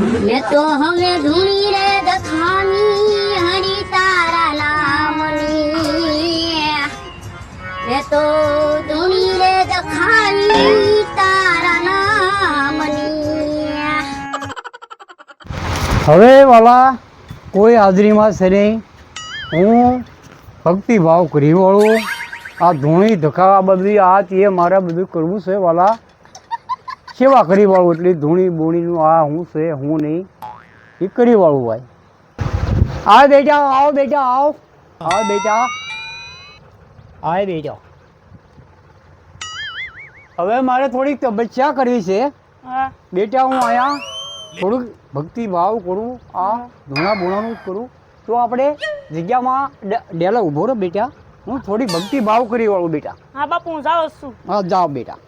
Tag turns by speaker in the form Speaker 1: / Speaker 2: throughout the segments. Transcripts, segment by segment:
Speaker 1: મેં તો હવે ધૂણી રે દખાની, હરી તારા નામની. મેં તો ધૂણી રે દખાની, તારા નામની.
Speaker 2: હવે વાલા, કોઈ હાજરીમાં છે નહીં. હું ભક્તિભાવ કરી વળું આ ધૂણી ધકાવા બધી, આ તે મારે બધું કરવું છે, વાલા. સેવા કરી વાળું એટલે ધૂણી બૂણીનું આ હું છે હું નહીં. એ કરી વાળું ભાઈ આવ બેટા આવો બેટા આવો. આવો બેટા. આય બેટા. હવે મારે થોડીક તપસ્યા કરવી છે. બેટા હું અહીંયા થોડુંક ભક્તિ ભાવ કરું આ ધૂણા બૂણાનું જ કરું. તો આપણે જગ્યામાં ડેલા ઊભો રહો બેટા. હું થોડી ભક્તિ ભાવ કરી વાળું બેટા.
Speaker 3: હા બાપુ હું જાઉં છું.
Speaker 2: હા જાઓ બેટા.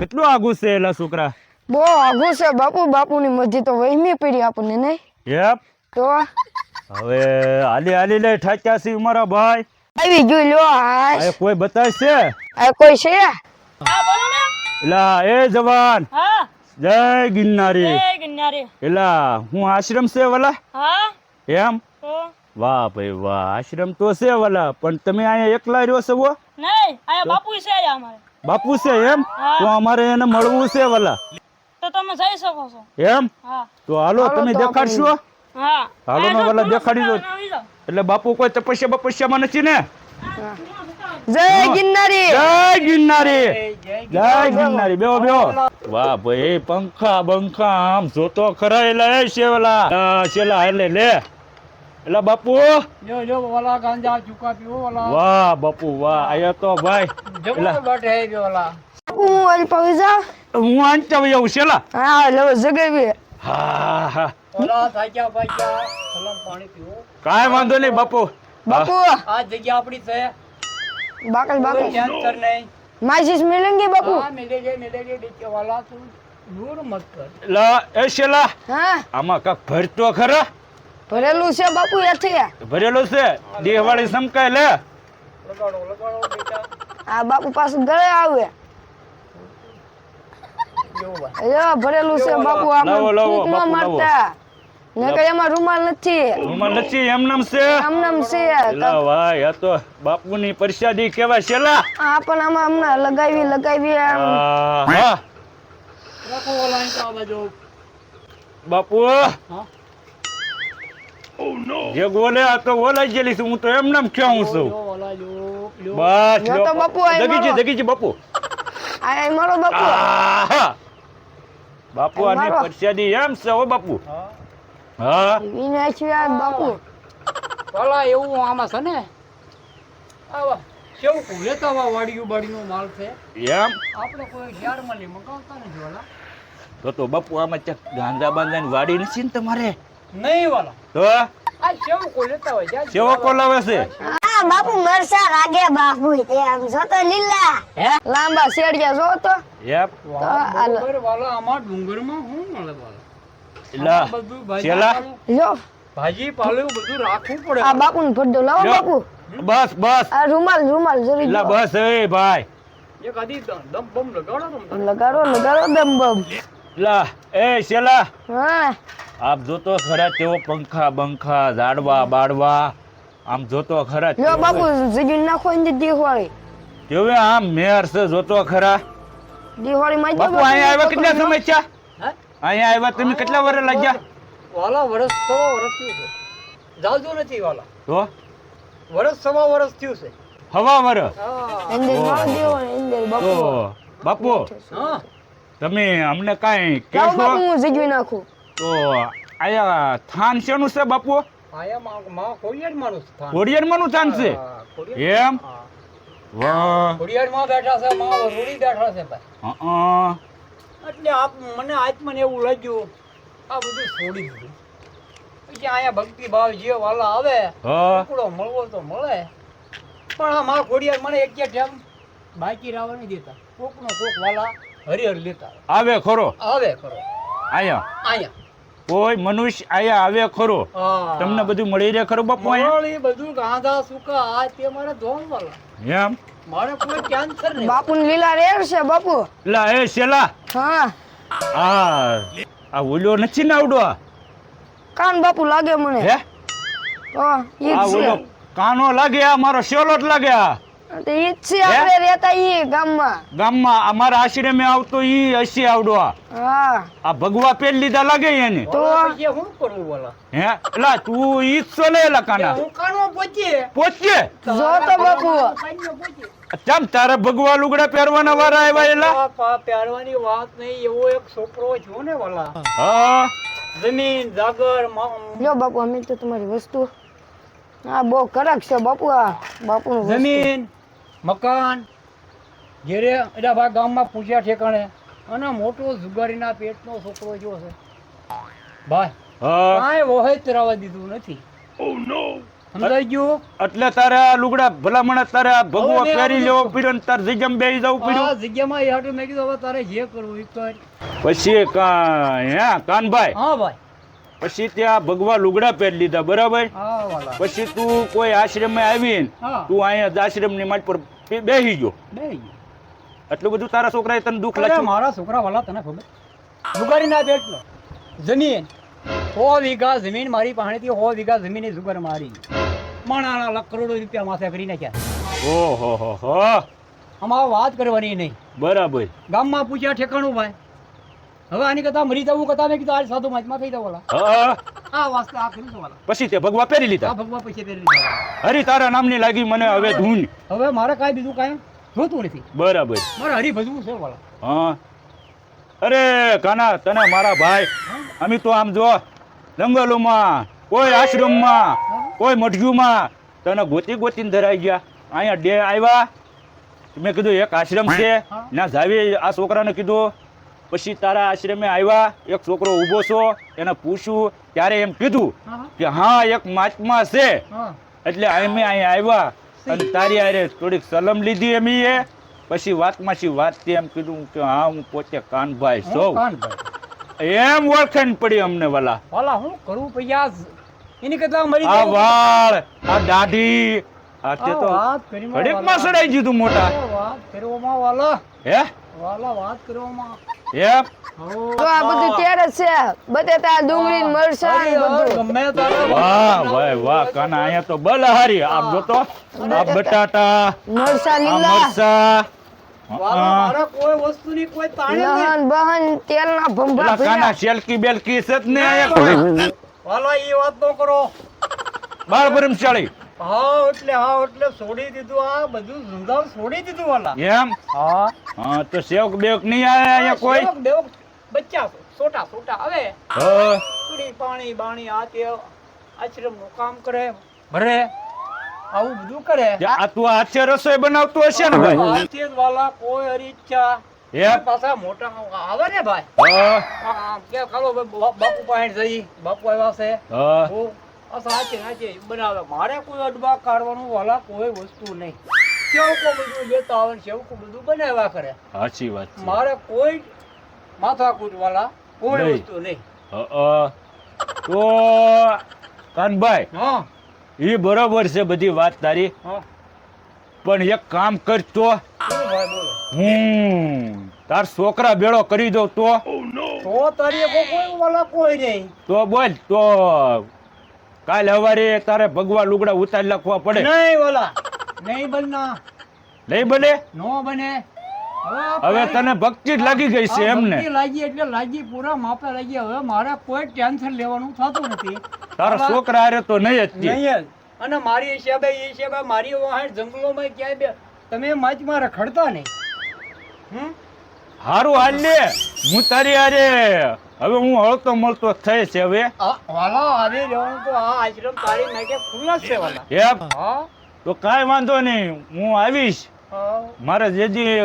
Speaker 4: કેટલું આગું છે એલા છોકરા?
Speaker 5: બહુ આઘું છે બાપુ. બાપુની મરજી તો વહીમી પડી આપણને નહીં
Speaker 4: યપ.
Speaker 5: તો?
Speaker 4: હવે હાલી હાલી લે ઠાચ્યાસી છે મારા ભાઈ.
Speaker 5: આવી ગયું લો
Speaker 4: આ કોઈ બતાવશે?
Speaker 5: આ કોઈ છે?
Speaker 4: એલા એ જવાન. જય ગિરનારી.
Speaker 3: જય ગિરનારી.
Speaker 4: એલા હું આશ્રમ છે વલા?
Speaker 3: હા.
Speaker 4: એમ? વાહ ભાઈ વાહ આશ્રમ તો છે વલા. પણ તમે અહીંયા એકલા રહ્યો છો?
Speaker 3: નહીં અહીંયા બાપુ છે આયા અમારે.
Speaker 4: બાપુ છે એમ. તો અમારે એને મળવું છે વાલા.
Speaker 3: તો તમે જઈ શકો છો.
Speaker 4: એમ? તો હાલો તમે દેખાડશો? હાલો ને વાલા દેખાડી દો. એટલે બાપુ કોઈ તપસ્યા બપસ્યામાં નથી ને?
Speaker 5: જય ગિરનારી!
Speaker 4: જય ગિરનારી! જય ગિરનારી. બેહો બેહો. વાહ ભાઈ પંખા બંખા આમ જોતો ખરા એલા એ શેવલા. આ શેલા એટલે લે. એટલે બાપુ
Speaker 2: જો જો ઓલા ગાંજા ચૂકા પીવો ઓલા
Speaker 4: વાહ બાપુ વાહ. આયો તો ભાઈ જમવા
Speaker 2: બેઠે
Speaker 5: હે ઓલા હું અલ પવજા?
Speaker 4: હું આંટા ભાઈ આવું છેલા
Speaker 5: હા લો જગાવી.
Speaker 4: હા હા.
Speaker 2: ઓલા થાક્યા ભાગ્યા. સલમ પાણી પીવો.
Speaker 4: કાય વાંધો નહીં બાપુ.
Speaker 5: બાપુ.
Speaker 2: આ જગ્યા આપણી છે.
Speaker 5: બાકલ બાકલ.
Speaker 2: ધ્યાન નહીં.
Speaker 5: માજીસ મિલેંગે બાપુ.
Speaker 2: હા મિલેંગે મિલેંગે ડીકે વાલા તું. દૂર મત કર.
Speaker 4: લા એ છેલા
Speaker 5: હા.
Speaker 4: આમાં કા ભરતો ખરા?
Speaker 5: ભરેલું છે બાપુ એથી.
Speaker 4: ભરેલું છે. દેહવાળી સમકાય લે.
Speaker 5: આ બાપુ પાસે ઘરે આવે. ભરેલું છે બાપુ મારતા. એમાં રૂમાલ નથી.
Speaker 4: રૂમાલ નામ છે. એમ નામ છે. લા ભાઈ પરસાદી કેવા છેલા
Speaker 5: આ પણ આમાં હમણાં લગાવી લગાવી
Speaker 2: એમ. બાજુ
Speaker 4: બાપુ Ya jagwala ka wala jeli su muto
Speaker 2: yam nam kyang so
Speaker 4: ba
Speaker 5: nyata bapu ay dagi
Speaker 4: je
Speaker 5: dagi
Speaker 4: je bapu
Speaker 5: ay ay malo bapu
Speaker 4: ah bapu
Speaker 5: ani
Speaker 4: persiadi
Speaker 5: yam
Speaker 4: so oh, bapu ha ha
Speaker 2: ini
Speaker 4: ay
Speaker 5: chua bapu wala
Speaker 2: yo ama sane awa Siapa kau? wa tahu apa wadiu badinu mal teh? Ya.
Speaker 4: Apa
Speaker 2: nak kau yang malih? Makau tak nih
Speaker 4: jualah? Toto bapu amat cak ganda bandan wadi ini sih temare.
Speaker 2: નહીં વાલા.
Speaker 4: તો?
Speaker 2: આ કેવું કોઈ લેતા હોય? જ્યાં
Speaker 4: સેવો કોલાવે છે?
Speaker 1: હા બાપુ મરસા લાગે બાપુ તે આમ જો તો લીલા.
Speaker 5: લાંબા શેડિયા જો તો.
Speaker 4: એમ
Speaker 2: વાલા વાલા આમાં ડુંગરમાં શું મળે વાલા?
Speaker 4: એલા
Speaker 2: આમાં બધું ભાજી
Speaker 4: છેલ્લા?
Speaker 2: પાલું-
Speaker 5: લ્યો
Speaker 2: ભાજી પાલું બધું રાખવું પડે
Speaker 5: આ બાપુને ભરડો લાવો બાપુ.
Speaker 4: બસ બસ.
Speaker 5: આ રૂમાલ રૂમાલ જરૂરી
Speaker 4: લા બસ એ ભાઈ.
Speaker 2: એક આધી દમ દમ બમ લગાડો
Speaker 5: લગાડો લગાડો દમ બમ.
Speaker 4: એલા એ શેલા. આપ જોતો ખરા તેઓ પંખા બંખા ઝાડવા બાડવા. આમ જોતો ખરા
Speaker 5: લ્યો બાપુ જગીન નાખો ને દિવાળી
Speaker 4: તેવે આમ મેર છે જોતો ખરા.
Speaker 5: દિવાળી માં
Speaker 4: બાપુ અહીંયા આવ્યા કેટલા સમય છે
Speaker 2: હે?
Speaker 4: અહીંયા આવ્યા તમે કેટલા વર્ષ લાગ્યા?
Speaker 2: વાલા વરસ સવા વર્ષ થયું છે. જાજુ નથી વાલા.
Speaker 4: તો?
Speaker 2: વર્ષ સવા વર્ષ થયું છે.
Speaker 4: હવા વર્ષ
Speaker 2: હા.
Speaker 5: અંદર બાપુ.
Speaker 4: બાપુ.
Speaker 2: હા.
Speaker 4: તમે અમને કાંઈ કહેશો?
Speaker 5: હું જગી નાખું.
Speaker 4: તો આયા થાન શેનું છે બાપુ?
Speaker 2: આયા
Speaker 4: કોડિયારમાંનું થાન. છે? એમ? વાહ.
Speaker 2: ખોડિયારમાં બેઠા છે માં રૂડી બેઠા છે ભાઈ.
Speaker 4: હં.
Speaker 2: એટલે આપ મને આજ મને એવું લાગ્યું આ બધું છોડી દીધું. પછી અહીંયા ભક્તિ ભાવ જે વાલા આવે ટુકડો મળવો તો મળે. પણ આ માં ખોડિયાર મને એક ટાઈમ બાકી રાવા નહીં દેતા. કોકનો કોક વાલા હરિહર લેતા
Speaker 4: આવે. ખરો?
Speaker 2: આવે ખરો.
Speaker 4: આયા.
Speaker 2: અહીંયા
Speaker 4: કોઈ મનુષ્ય આયા આવે ખરો? તમને બધું મળી રહે ખરું બાપુ
Speaker 2: મળી બધું ગાંધા સુકા આ તે મારે ધોમ વાળા
Speaker 4: એમ?
Speaker 2: મારે કોઈ કેન્સર નહીં.
Speaker 5: બાપુ લીલા રેર છે બાપુ.
Speaker 4: લા એ શેલા?
Speaker 5: હા.
Speaker 4: આ આ ઓલો નથી નાવડો આવડો
Speaker 5: કાન બાપુ લાગે મને.
Speaker 4: હે?
Speaker 5: હા ઈ
Speaker 4: આ ઓલો કાનો લાગે આ? મારો શેલો જ લાગે આ?
Speaker 5: ઈ છે આપણે રહેતા ઈ ગામમાં.
Speaker 4: ગામમાં અમારા આશ્રમે આવતો ઈ હસી આવડો
Speaker 5: હા.
Speaker 4: આ ભગવા પેલ લીધા લાગે એને.
Speaker 5: તો?
Speaker 2: શું કરવું બોલા?
Speaker 4: હે? એલા તું ઈ જ એલા કાના?
Speaker 2: હું કાનો પહોંચીએ
Speaker 4: પહોંચે
Speaker 5: જો તો બાપુ
Speaker 4: ચમ તારે ભગવા લુગડા પહેરવાના વારા આવ્યા એલા?
Speaker 2: પહેરવાની વાત નહીં એવો એક છોકરો છો ને વાલા.
Speaker 4: હા.
Speaker 2: જમીન જાગર
Speaker 5: લો બાપુ અમે તો તમારી વસ્તુ હા બહુ કડક છે બાપુ આ બાપુ
Speaker 2: જમીન મકાન ઘેરે એના ભાઈ ગામમાં પૂછ્યા ઠેકાણે અને મોટો જુગારીના પેટનો છોકરો જો છે. ભાઈ કાંઈ વહોય તરાવા દીધું નથી. સમજાઈ ગયું?
Speaker 4: એટલે તારે આ લુગડા ભલામણ તારે આ ભગવો પહેરી લેવો પડ્યો ને તારે જગ્યામાં બેસી જવું
Speaker 2: આ
Speaker 4: પડ્યું
Speaker 2: જગ્યામાં એ હાટું મેં કીધું હવે તારે જે કરવું એ કર.
Speaker 4: પછી કા હે કાનભાઈ?
Speaker 2: હા ભાઈ.
Speaker 4: પછી ત્યાં ભગવા લુગડા પહેરી લીધા બરાબર? પછી તું કોઈ આશ્રમમાં આવીને
Speaker 2: હા.
Speaker 4: તું અહીંયા આશ્રમની માટ પર બેહી બેસી ગયો. એટલું બધું તારા છોકરાએ તને દુઃખ
Speaker 2: લાગે
Speaker 4: લાગ્યું?
Speaker 2: મારા છોકરા વાલા તને ખબર? જુગારીના પેટનો જમીન. સો વીઘા જમીન મારી પાસેથી સો વીઘા જમીન જુગાર મારી. માણાના લાખ કરોડો રૂપિયા માથે કરી નાખ્યા.
Speaker 4: ઓહો હો હો.
Speaker 2: અમારે વાત કરવાની નહીં.
Speaker 4: બરાબર.
Speaker 2: ગામમાં પૂછ્યા ઠેકાણું ભાઈ. હવે આની કથા મરી જવું કથા મેં કીધું આ સાધુ માજમાં થઈ જવાલા આ વાસ્તે આ કરી જવાલા
Speaker 4: પછી તે ભગવા પહેરી
Speaker 2: આ
Speaker 4: લીધા
Speaker 2: ભગવા પછી પહેરી લીધા
Speaker 4: હરી તારા નામની લાગી મને હવે ધૂન.
Speaker 2: હવે મારે કાંઈ બીજું કાંઈ જોતું નથી.
Speaker 4: બરાબર.
Speaker 2: મારે હરી ભજવું છે વાલા
Speaker 4: હા. અરે કાના તને મારા ભાઈ. અમે તો આમ જો જંગલોમાં કોઈ આશ્રમમાં કોઈ મઠજુમાં તને ગોતી ગોતીને ધરાઈ ગયા. અહીંયા ડે આવ્યા. મેં કીધું એક આશ્રમ છે. ના જાવી આ છોકરાને કીધું પછી તારા આશ્રમે આવ્યા એક છોકરો ઊભો છો એને પૂછ્યું ત્યારે એમ કીધું કે હા એક મહાત્મા છે. એટલે અમે અહીં આવ્યા અને તારી આરે થોડીક સલમ લીધી એમ એ પછી વાતમાં શી વાત તે એમ કીધું કે હા હું પોતે કાનભાઈ સૌ. એમ ઓળખાણ પડી અમને વાલા.
Speaker 2: વાલા હું કરું ભૈયા એની કરતા મરી
Speaker 4: આ વાળ આ દાઢી આ તે તો ઘડીકમાં સડાઈ દીધું મોટા.
Speaker 2: વાત કરવામાં વાલા.
Speaker 4: હે?
Speaker 2: વાલા વાત કરવામાં.
Speaker 4: એમ
Speaker 2: હો.
Speaker 5: તો આ બધું ત્યારે જ છે. ડુંગળી ને મરચાં ને બધું.
Speaker 2: ગમે તારે
Speaker 4: વાહ ભાઈ વાહ કાના અહીંયા તો બલહારી. આમ જોતો? આ બટાટા
Speaker 5: મરચાં લીલા.
Speaker 4: મરસા
Speaker 2: વાલા, મારે કોઈ હા એટલે હા એટલે છોડી દીધું આ બધું છોડી દીધું વાલા.
Speaker 4: એમ?
Speaker 2: હા.
Speaker 4: હા તો સેવક બેવક નહીં આવે અહીંયા કોઈ?
Speaker 2: બેવક, બેવક, બચ્ચા છોટા છોટા. હવે
Speaker 4: હા.
Speaker 2: પૂરી પાણી બાણી આ તે આશ્રમનું કામ કરે. ભરે? આવું બધું કરે.
Speaker 4: આ તું હાથે રસોઈ બનાવતું હશે ને? ભાઈ
Speaker 2: હાથે વાલા કોઈ હરી પાછા મોટા આવે ને ભાઈ?
Speaker 4: હા.
Speaker 2: કે બાપુ પાસે જઈ. બાપુ આવ્યા છે.
Speaker 4: હા
Speaker 2: સાચે સાચે. બનાવે મારે કોઈ અડવા કાઢવાનું વાલા કોઈ વસ્તુ નહીં. સેવકો બધું લેતા આવે સેવકો બધું બનાવ્યા કરે.
Speaker 4: સાચી વાત
Speaker 2: મારે કોઈ માથાકૂટ વાલા કોઈ. વસ્તુ નહીં.
Speaker 4: તો કાનભાઈ
Speaker 2: હા.
Speaker 4: એ બરોબર છે બધી વાત તારી.
Speaker 2: હા.
Speaker 4: પણ એક કામ કરતો
Speaker 2: તો.
Speaker 4: હું તાર છોકરા બેડો કરી દઉં તો.
Speaker 2: તો તારી કોઈ કોઈ વાલા કોઈ નહીં.
Speaker 4: તો બોલ તો કાલ હવારે તારે ભગવા લુગડા ઉતારી લખવા પડે.
Speaker 2: નહીં ઓલા નહીં બનના.
Speaker 4: નહીં બને?
Speaker 2: નો બને.
Speaker 4: હવે તને ભક્તિ જ લાગી ગઈ છે એમને.
Speaker 2: લાગી એટલે લાગી પૂરા માપે લાગી. હવે મારે કોઈ ટેન્શન લેવાનું થતું નથી.
Speaker 4: તારા છોકરા હારે તો નહીં જ
Speaker 2: નહીં. અને મારી હિસાબે એ હિસાબે મારી વાહણ જંગલોમાં ક્યાંય તમે માચમાં રખડતા નહીં. હમ?
Speaker 4: હારું હાલ લે હું તારી અરે હવે હું હળતો મળતો થઈ છે હવે.
Speaker 2: વાલા આવી રહેવાનું તો આ આશ્રમ તારી માટે ખુલ્લા છે વાલા.
Speaker 4: એમ તો કાંઈ વાંધો નહીં હું આવીશ. મારે જેજી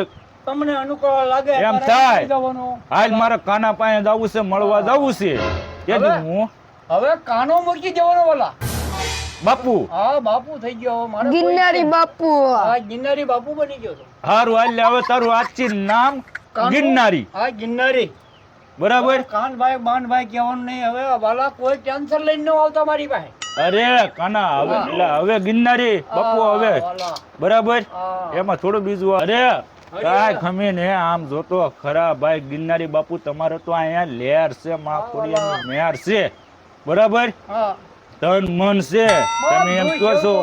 Speaker 2: તમને અનુકૂળ લાગે
Speaker 4: એમ થાય. હાલ મારે કાના પાસે જવું છે મળવા જવું છે. તેથી
Speaker 2: હવે?
Speaker 4: હું.
Speaker 2: હવે કાનો મૂકી જવાનો વાલા.
Speaker 4: બાપુ.
Speaker 2: હા બાપુ થઈ ગયો મારો મારે
Speaker 5: ગિરનારી બાપુ.
Speaker 2: હા ગિરનારી બાપુ બની ગયો
Speaker 4: હારું હાલ હવે તારું આજથી નામ? ગિરનારી.
Speaker 2: હા ગિરનારી.
Speaker 4: બરાબર?
Speaker 2: કાનભાઈ બાનભાઈ કહેવાનું નહીં. હવે વાલા કોઈ ટેન્શન લઈને ન આવતા મારી પાસે.
Speaker 4: અરે કાના હવે એટલે હવે ગિરનારી બાપુ હવે. બરાબર? એમાં થોડું બીજું અરે કાય ખમી ને આમ જોતો ખરા ભાઈ ગિરનારી બાપુ તમારે તો અહીંયા લેર છે માખોડિયાની મેર છે. બરાબર?
Speaker 2: હા.
Speaker 4: તન મન છે. તમે એમ કહો છો.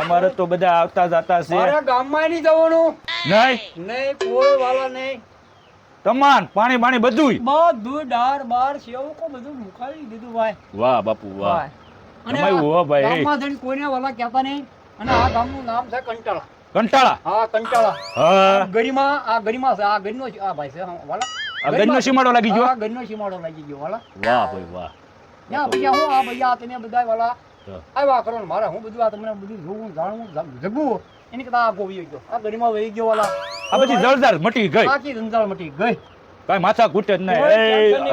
Speaker 4: અમારે તો બધા આવતા જતા છે.
Speaker 2: ગામમાં નહીં જવાનું.
Speaker 4: નહીં?
Speaker 2: નહીં કોઈ વાલા નહીં.
Speaker 4: તમાન પાણી પાણી બધું
Speaker 2: બધું ડાર બાર સેવકો બધું મુકાવી દીધું ભાઈ.
Speaker 4: વાહ બાપુ વાહ.
Speaker 2: અને
Speaker 4: વાહ ભાઈ.
Speaker 2: ગામમાં જઈને કોઈને વાલા કહેતા નહીં. અને આ ગામનું નામ છે કંટાળા.
Speaker 4: કંટાળા?
Speaker 2: હા કંટાળા.
Speaker 4: હા.
Speaker 2: ગરિમા આ ગરીમા છે આ ગરીનો આ ભાઈ છે વાલા.
Speaker 4: ગરિનો સીમાડો લાગી ગયો?
Speaker 2: ગરિનો સીમાડો લાગી ગયો વાલા.
Speaker 4: વાહ ભાઈ વાહ.
Speaker 2: ના ભૈયા હું આ ભૈયા તેને બધા
Speaker 4: વાળા.
Speaker 2: આવ્યા કરો ને મારે હું બધું આ તમને બધું જોવું જાણવું જગવું એની કરતા આ ગોવી ગયો. આ ગરીમાં વહી ગયો વાલા.
Speaker 4: આ બધી જળદાર મટી ગઈ.
Speaker 2: બાકી ધંધાળ મટી ગઈ.
Speaker 4: કઈ માથા ઘૂટે જ નહીં.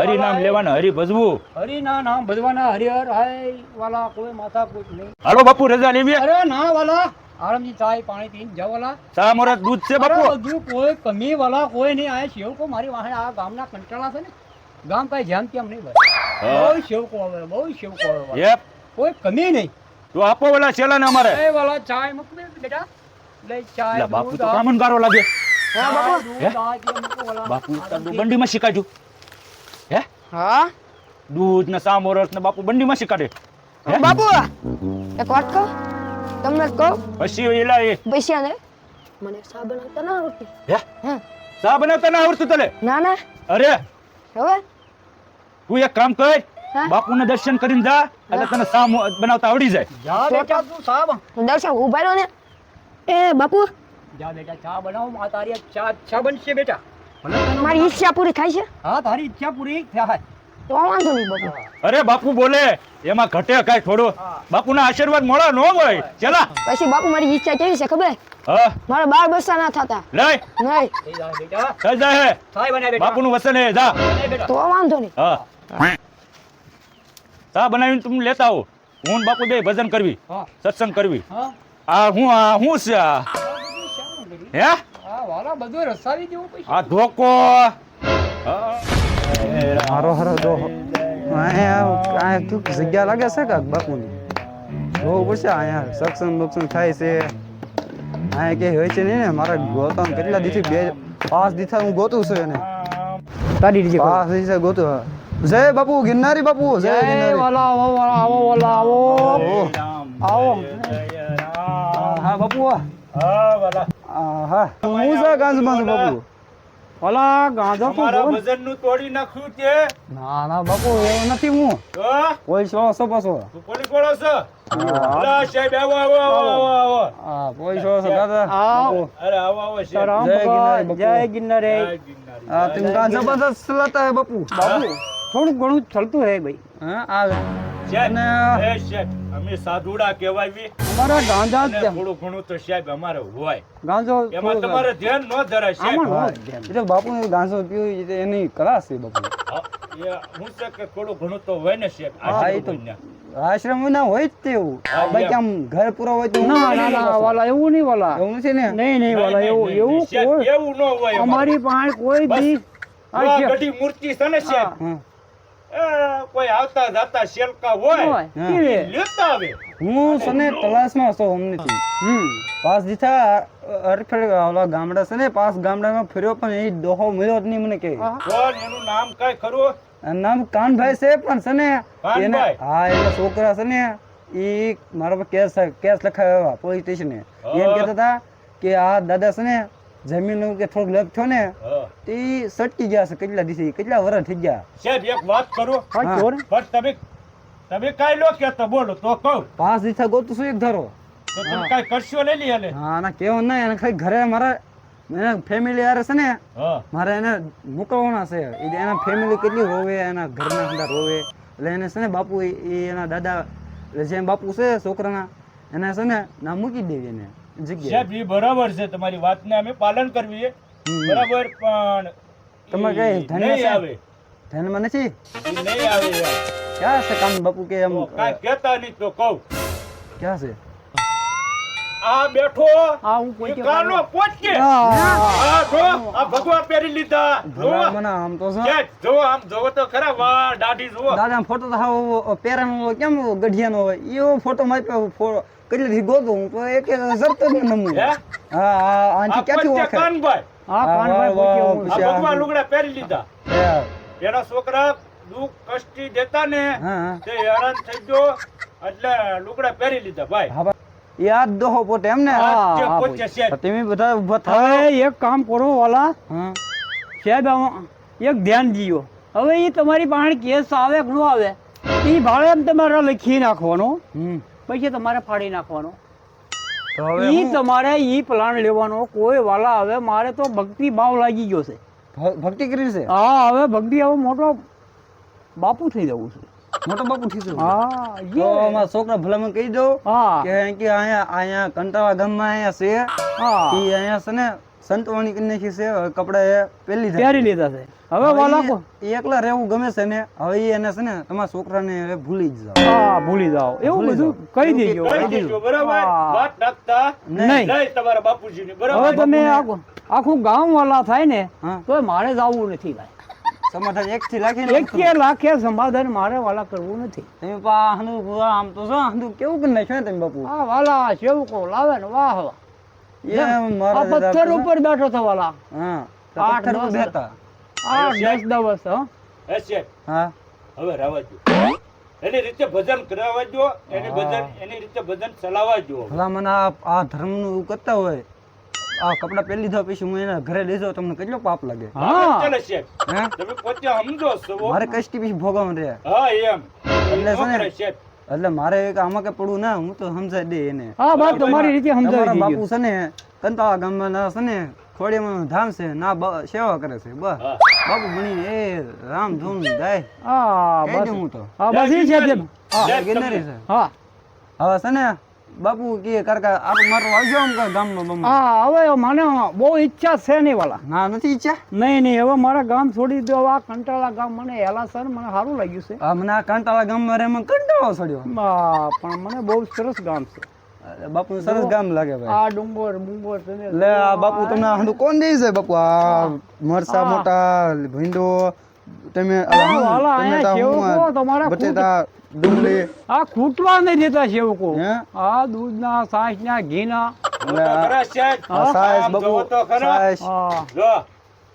Speaker 4: હરી નામ લેવાના હરી ભજવું.
Speaker 2: હરિના નામ ભજવાના હરિહર હાય વાલા કોઈ માથા કૂટ નહીં.
Speaker 4: હાલો બાપુ રજા લેવી.
Speaker 2: અરે ના વાલા આરામથી ચાય પાણી પીને જાવ વાલા.
Speaker 4: ચા મોરા દૂધ છે બાપુ.
Speaker 2: હજુ બધું કોઈ કમી વાલા કોઈ નહીં. આ સેવકો મારી વાહે આ ગામના કંટાળા છે ને. ગામ કઈ જેમ તેમ નહીં ભાઈ. બહુ સેવકો આવે બહુ આવે વાલા. કોઈ કમી નહીં.
Speaker 4: તો આપો ઓલા છેલ્લા ને અમારે.
Speaker 2: એ વાલા ચાય મૂકવે બેટા. લઈ ચાય
Speaker 4: લા બાપુ તો કામન ગારો લાગે.
Speaker 2: હા, બાપુ.
Speaker 4: બંડીમાં શીખાડ્યું હે?
Speaker 5: હા?
Speaker 4: દૂધ ને સામોરસ ને બાપુ બંડીમાં શીખાડે. હે?
Speaker 5: બાપુ એક વાત કહું? તમને કહો?
Speaker 4: પછી એલા એ.
Speaker 5: પૈસા ને મને ચા બનાવતા ના આવડતી.
Speaker 4: હે?
Speaker 5: હા.
Speaker 4: ચા બનાવતા ના આવડતું તને?
Speaker 5: ના ના.
Speaker 4: અરે.
Speaker 5: હવે?
Speaker 4: તું એક કામ કર? બાપુને દર્શન કરીને જા એટલે તને સામ બનાવતા આવડી જાય.
Speaker 2: જા બેટા તું ચા
Speaker 5: દર્શન ઊભા રહો ને. એ બાપુ.
Speaker 2: જા બેટા ચા બનાવો. આ તારી ચા ચા બનશે બેટા.
Speaker 5: મારી ઈચ્છા પૂરી થાય છે?
Speaker 2: હા તારી ઈચ્છા પૂરી થાય.
Speaker 5: તો વાંધો નહીં બાપુ.
Speaker 4: અરે બાપુ બોલે એમાં ઘટે કાંઈ થોડું. બાપુના આશીર્વાદ મોડા નો હોય ચલા.
Speaker 5: પછી બાપુ મારી ઈચ્છા કેવી છે ખબર?
Speaker 4: હા.
Speaker 5: મારા બાર બસા ના થતા.
Speaker 4: લઈ.
Speaker 5: નહીં.
Speaker 2: થઈ જા બેટા.
Speaker 4: થઈ જાય હે. બાપુનું વસન હે જા.
Speaker 5: તો વાંધો નહીં.
Speaker 4: હા. ચા બનાવીને તમે લેતા આવો. હું બાપુ બે ભજન કરવી. સત્સંગ કરવી. આ હું આ હું છે આ? હે?
Speaker 2: આ વાલા બધું રસાવી દેવું પછી.
Speaker 4: આ ધોકો.
Speaker 2: મારો હરો દો આ તું જગ્યા લાગે છે કાક બાપુની? બહુ પડશે અહીંયા સત્સંગ બક્ષંગ થાય છે. અહીંયા કે હોય છે નહીં ને? મારા ગોતમ કેટલા દીથી બે પાંચ દીથા હું ગોતું છું એને. તારી રીતે પાંચ દીથા ગોતું હા. જય બાપુ ગિરનારી બાપુ જય વાલા આવો હું
Speaker 4: તોડી નાખ્યું
Speaker 2: જય ગિરનારી
Speaker 4: જય ગિરનારી.
Speaker 2: હા. બાપુ થોડું ઘણું ચાલતું હે ભાઈ. હા આ
Speaker 4: સાહેબ,
Speaker 2: અને-
Speaker 4: એ સાહેબ, અમે સાધુડા કહેવાય
Speaker 2: અમારા તેમ.
Speaker 4: થોડું ઘણું તો સાહેબ અમારે હોય.
Speaker 2: ગાંજો
Speaker 4: એમાં તમારે ધ્યાન ન ધરાય સાહેબ
Speaker 2: હોય જ તેમ. એટલે બાપુ ગાંજો પીવું એની કલા છે બાપુ
Speaker 4: એ હું છે કે થોડું ઘણું તો હોય ને સાહેબ
Speaker 2: હા, એ તો આશ્રમ ના હોય જ તેવું. બાકી આમ ઘર પૂરો હોય તો
Speaker 6: ના ના ના વાલા એવું નહીં વાલા.
Speaker 2: એવું છે ને?
Speaker 6: નહીં નહીં વાલા એવું એવું
Speaker 4: એવું ન હોય અમારી.
Speaker 6: પાસે કોઈ. દી
Speaker 4: આ ગઢી મૂર્તિ છે ને સાહેબ કોઈ આવતા જાતા શેલકા હોય? લેતા આવે.
Speaker 2: હું સને તલાશમાં હતો અમને
Speaker 6: હમ.
Speaker 2: પાસ દીધા અરફેડ ઓલા ગામડા છે ને પાસ ગામડામાં ફર્યો પણ એ દોહો મળ્યો જ નહીં મને કે.
Speaker 4: કોણ? એનું નામ કઈ ખરું?
Speaker 2: નામ કાનભાઈ છે પણ છે ને એને હા એના છોકરા છે ને એ મારા પર કેસ કેસ લખાવ્યા પોલીસ સ્ટેશને. એમ. કહેતા હતા કે આ દાદા છે ને જમીનનું કે થોડુંક લગ થયો ને તે સટકી ગયા છે કેટલા દિવસે કેટલા વર્ષ થઈ ગયા?
Speaker 4: સાહેબ એક વાત કરો. પણ તમે તમે કાઈ લો કેતા બોલો તો કહું.
Speaker 2: પાંચ દિવસ ગોતું છું એક ધારો.
Speaker 4: તો તમે કાઈ કરશો નહીં લે
Speaker 2: હા ના કેવો ના એને ખાલી ઘરે મારા એના ફેમિલી આરે છે ને મારે એને મુકવાના છે. એના ફેમિલી કેટલી રોવે એના ઘરના અંદર રોવે. એટલે એને છે ને બાપુ એ એના દાદા એટલે જેમ બાપુ છે છોકરાના એને છે ને ના મૂકી દેવી એને. જગ્યાએ.
Speaker 4: સાહેબ એ બરાબર છે તમારી વાતને અમે પાલન કરવી બરાબર પણ
Speaker 2: તમે કઈ ધન?
Speaker 4: આવે.
Speaker 2: ધ્યાનમાં નથી?
Speaker 4: નહીં આવે
Speaker 2: ક્યાં છે કામ બાપુ કે એમ
Speaker 4: તો કહેતા નહીં તો કહું.
Speaker 2: ક્યાં છે
Speaker 4: આ બેઠો
Speaker 2: આ હું કોઈ કે?
Speaker 4: કાનો પોચકે
Speaker 2: હા.
Speaker 4: આ જો આ ભગવા પહેરી લીધા. જો.
Speaker 6: મને આમ તો છે.
Speaker 4: જો આમ જોવો તો ખરા વાહ દાઢી જો
Speaker 6: દાદા ફોટો તો હાવ પેરાનો હોય કેમ ગઢિયાનો હોય? એવો ફોટો મારી પાસે કેટલી ગોતો હું તો એક જરતો જ નમું
Speaker 4: હા?
Speaker 6: હા આંથી ક્યાંથી ઓળખે
Speaker 4: કાનભાઈ.
Speaker 2: હા કાનભાઈ પોતે
Speaker 4: આ
Speaker 6: વાહ.
Speaker 4: લુગડા પહેરી લીધા. એના છોકરા દુઃખ કષ્ટી દેતા ને. તે હેરાન થઈ ગયો. એટલે લુગડા પહેરી લીધા ભાઈ.
Speaker 6: હા યાદ દોહો પોતે એમ ને તમે બધા ઊભા
Speaker 2: હવે એક કામ કરો વાલા
Speaker 6: હા.
Speaker 2: સાહેબ એક ધ્યાન દીયો. હવે એ તમારી પાસે કેસ આવે કે ન આવે એ ભાડે એમ તમારે લખી નાખવાનો.
Speaker 6: હમ.
Speaker 2: પછી તમારે ફાડી નાખવાનો. ઈ તમારે ઈ પ્લાન લેવાનો. કોઈ વાલા હવે મારે તો ભક્તિ ભાવ લાગી ગયો છે.
Speaker 6: ભક્તિ કરી છે?
Speaker 2: હા હવે ભક્તિ હવે મોટો બાપુ થઈ જવું છે.
Speaker 6: મોટો બાપુ થઈ જવું
Speaker 2: હા
Speaker 6: તો. અમારા છોકરા ભલામણ કહી દઉં અહીં કે અહીંયા અહીંયા કંટાળા ગામમાં અહીંયા છે.
Speaker 2: હા.
Speaker 6: એ અહીંયા છે ને સંતવાણી કરી છે કપડા એ પહેલી
Speaker 2: પહેરી લીધા છે. હવે વાલા કો
Speaker 6: એકલા રહેવું ગમે છે ને હવે એને છે ને તમારા છોકરાને હવે ભૂલી જ જાવ
Speaker 2: હા ભૂલી જાઓ. એવું બધું કહી દેજો
Speaker 4: કહી દેજો બરાબર? વાત નાખતા
Speaker 2: નહીં.
Speaker 4: નહીં. તમારા બાપુજીની
Speaker 2: હવે તમે આખું આખું ગામ વાલા થાય ને
Speaker 6: હા.
Speaker 2: તો મારે જવું નથી ભાઈ.
Speaker 6: સમાધાન એક થી રાખીને
Speaker 2: એક કે લાખે સમાધાન મારે વાલા કરવું નથી.
Speaker 6: તમે પા આમ તો જો હંધુ કેવું કરી નાખ્યું તમે બાપુ?
Speaker 2: આ વાલા સેવકો લાવે ને વાહ વાહ. આ પથ્થર ઉપર બેઠો છો વાલા.
Speaker 6: હા
Speaker 2: આઠ
Speaker 6: પથ્થર ઉપર બેઠા.
Speaker 2: આ દસ દિવસ હો.
Speaker 4: હશે
Speaker 6: હા.
Speaker 4: હવે રાવા દો એની રીતે ભજન કરાવવા જો એની ભજન એની રીતે ભજન ચલાવવા જો.
Speaker 6: ભલા મને આ આ ધર્મનું એવું કરતા હોય આ કપડા પહેરી લીધા પછી હું એના ઘરે લઈ જાઉં તમને કેટલો પાપ લાગે?
Speaker 2: હા.
Speaker 4: ચાલે છે. તમે પોતે સમજો છો
Speaker 6: મારે કષ્ટી પછી ભોગવવાનું રહે
Speaker 4: હા એમ.
Speaker 6: એટલે છે ને-. એટલે મારે એક આમાં કે પડવું ના હું તો સમજાય દે એને.
Speaker 2: હા બાપ તમારી રીતે સમજાય
Speaker 6: બાપુ છે ને કંતાળા ગામમાં ના છે ને ખોડિયામાં ધામ છે ના બ- સેવા કરે છે બસ.
Speaker 4: હા.
Speaker 6: બાપુ ભણી એ રામ ધૂમ ગાય
Speaker 2: હા બસ.
Speaker 6: હું તો.
Speaker 2: હા બસ ઈ છે હા
Speaker 4: જય
Speaker 6: ગિરનારી. છે
Speaker 2: હા.
Speaker 6: હવે છે ને બાપુ કે કારકા આપણે મારો આવજો આમ કે ગામનો બમ
Speaker 2: હા હવે મને બહુ ઈચ્છા છે નહીં વાલા.
Speaker 6: ના નથી ઈચ્છા?
Speaker 2: નહીં નહીં હવે મારા ગામ છોડી દો આ કંટાળા ગામ મને હેલા સર મને સારું લાગ્યું છે.
Speaker 6: હા મને આ કંટાળા ગામમાં રે મને કંટાળો
Speaker 2: સડ્યો. પણ મને બહુ સરસ ગામ છે.
Speaker 6: બાપુ સરસ ગામ લાગે ભાઈ.
Speaker 2: આ ડુંગર ડુંગર તમે
Speaker 6: લે આ બાપુ તમને હાંડું કોણ દે છે બાપુ? આ મરસા મોટા ભીંડો તમે આ
Speaker 2: હા,
Speaker 6: હું,
Speaker 2: અહીંયા
Speaker 6: હું,
Speaker 2: તમારા
Speaker 6: બટેટા ડુંગળી.
Speaker 2: આ ખૂટવા નહીં દેતા સેવકો આ દૂધના છાશના ઘીના.
Speaker 6: એટલે આ-
Speaker 4: ખરા છે
Speaker 6: આ સાઈઝ
Speaker 4: આમ
Speaker 6: બાપુ
Speaker 4: જોવો તો ખરા.
Speaker 6: સાઈઝ
Speaker 2: હા.
Speaker 4: જો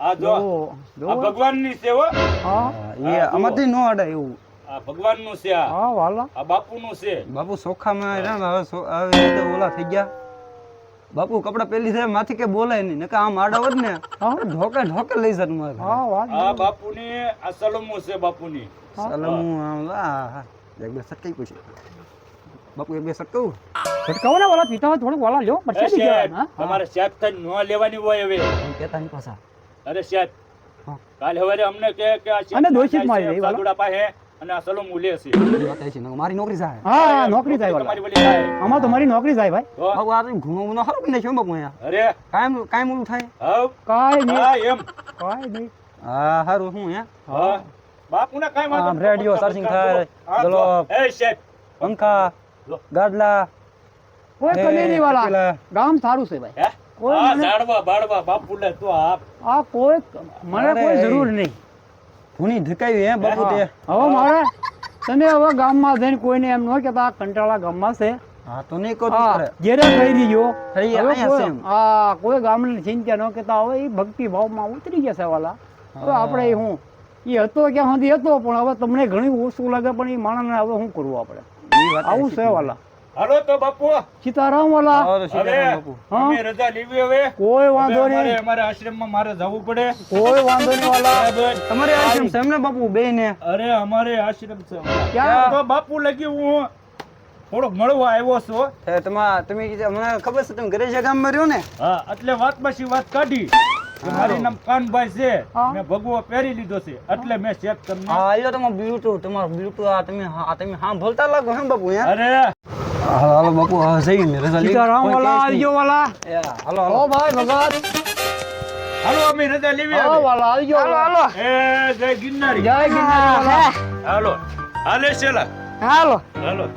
Speaker 4: આ જો.
Speaker 2: જો જો
Speaker 4: આ ભગવાનની છે હો.
Speaker 2: હા.
Speaker 6: એ આમાંથી નો અડે એવું.
Speaker 4: આ ભગવાનનું છે
Speaker 2: હા વાલા.
Speaker 4: આ બાપુનું છે.
Speaker 6: બાપુ ચોખામાં રહ્યા હવે સો- આવી રીતે ઓલા થઈ ગયા. બાપુ કપડા પેલી છે માથી કે બોલાય નહીં. કે આમ આડા હોત ને ઢોકે ઢોકે લઈ જાત મારે.
Speaker 2: હા વાત
Speaker 4: આ બાપુની આ સલમું છે બાપુની.
Speaker 6: ની સલમુ આમ આ હા એક બે સટકાઈ પૂછી બાપુ એક બે સટકાવું
Speaker 2: છટકાવો ને વાલા પીતા હોય થોડુંક વાલા લ્યો પછી
Speaker 4: શેઠ,
Speaker 2: હા
Speaker 4: તમારે શેઠ થઈને ન લેવાની હોય હવે
Speaker 6: હું કહેતા નહીં પાછા
Speaker 4: અરે
Speaker 6: હા.
Speaker 4: કાલે સવારે અમને કે કે આ
Speaker 2: અને દોષિત
Speaker 4: ના
Speaker 2: મારી રહી
Speaker 4: પાસે અને આ સલમું લે છે
Speaker 6: મારી નોકરી જાય
Speaker 2: હા નોકરી થાય
Speaker 4: ઓલી થાય.
Speaker 2: આમાં નોકરી થાય ભાઈ
Speaker 6: બાપુ આ તો ઘૂમો ગુનો હારું ને શું બાપુ અહીંયા
Speaker 4: અરે
Speaker 6: કાયમ કાયમ ઓલું થાય
Speaker 4: હવ
Speaker 2: કાઈ નહીં
Speaker 4: એમ
Speaker 2: કાઈ નહીં
Speaker 6: હા હારું હું હે
Speaker 4: હા બાપુને કાઈ વાંધો
Speaker 6: આમ રેડિયો ચાર્જિંગ થાય,
Speaker 4: હા, એ શેઠ
Speaker 6: પંખા ગાડલા.
Speaker 2: કોઈ કમી નહીં વાલા. ગામ સારું છે ભાઈ.
Speaker 4: હે?
Speaker 2: કોઈ
Speaker 4: ઝાડવા બાળવા બાપુને તો આપ.
Speaker 2: આ કોઈ મને કોઈ જરૂર નહીં.
Speaker 6: ભૂની ધકાવી હે બાપુ તે.
Speaker 2: હવે મારે તમે હવે ગામમાં જઈને કોઈને એમ ન કહેતા આ કંટાળા ગામમાં છે.
Speaker 6: હા તો નહીં કહો
Speaker 2: ઘેરે
Speaker 6: થઈ
Speaker 2: હવે કોઈ- હા કોઈ ગામની ચિંતા ન કહેતા હવે એ ભક્તિ ભાવમાં ઉતરી ગયા છે વાલા. તો આપણે હું એ હતો ક્યાં સુધી હતો પણ હવે તમને ઘણી ઓછું લાગે પણ એ માણસને હવે શું કરવું આપણે? આવું છે વાલા.
Speaker 4: હાલો તો બાપુ.
Speaker 2: સીતારામ વાલા?
Speaker 4: અમે રજા લેવી હવે.
Speaker 2: કોઈ વાંધો નહીં.
Speaker 4: અમારે આશ્રમમાં મારે જવું પડે.
Speaker 2: કોઈ વાંધો નહીં વાલા.
Speaker 6: તમારે આશ્રમ છે એમને બાપુ બે ને
Speaker 4: અરે અમારે આશ્રમ છે.
Speaker 2: ક્યાં?
Speaker 4: તો બાપુ લગી હું. થોડોક મળવા આવ્યો છો.
Speaker 6: તમે તમે કીધું મને ખબર છે તમે ગરેજા ગામમાં રહ્યો ને?
Speaker 4: હા એટલે વાત પછી વાત કાઢી? મારી નામ કાનભાઈ છે. મેં ભગવો પહેરી લીધો છે. એટલે મેં ચેક તમને
Speaker 6: હા એટલે તમારું બ્યુટુ તમારું બ્યુટુ આ તમે હા તમે હા ભલતા લાગો હે બાપુ હે?
Speaker 4: અરે!
Speaker 6: હાલો હાલો બાપુ હા સહી ને રજા
Speaker 2: સીતારામ વાલા આવજો વાલા.
Speaker 6: હાલો હાલો.
Speaker 2: ઓ ભાઈ ભગત
Speaker 4: હાલો અમે રજા લેવી
Speaker 2: હા વાલા આવજો હાલો હાલો.
Speaker 4: એ જય ગિરનારી.
Speaker 2: જય ગિરનારી વાલા.
Speaker 4: હાલો. હાલે છેલા
Speaker 5: હાલો.
Speaker 4: હાલો.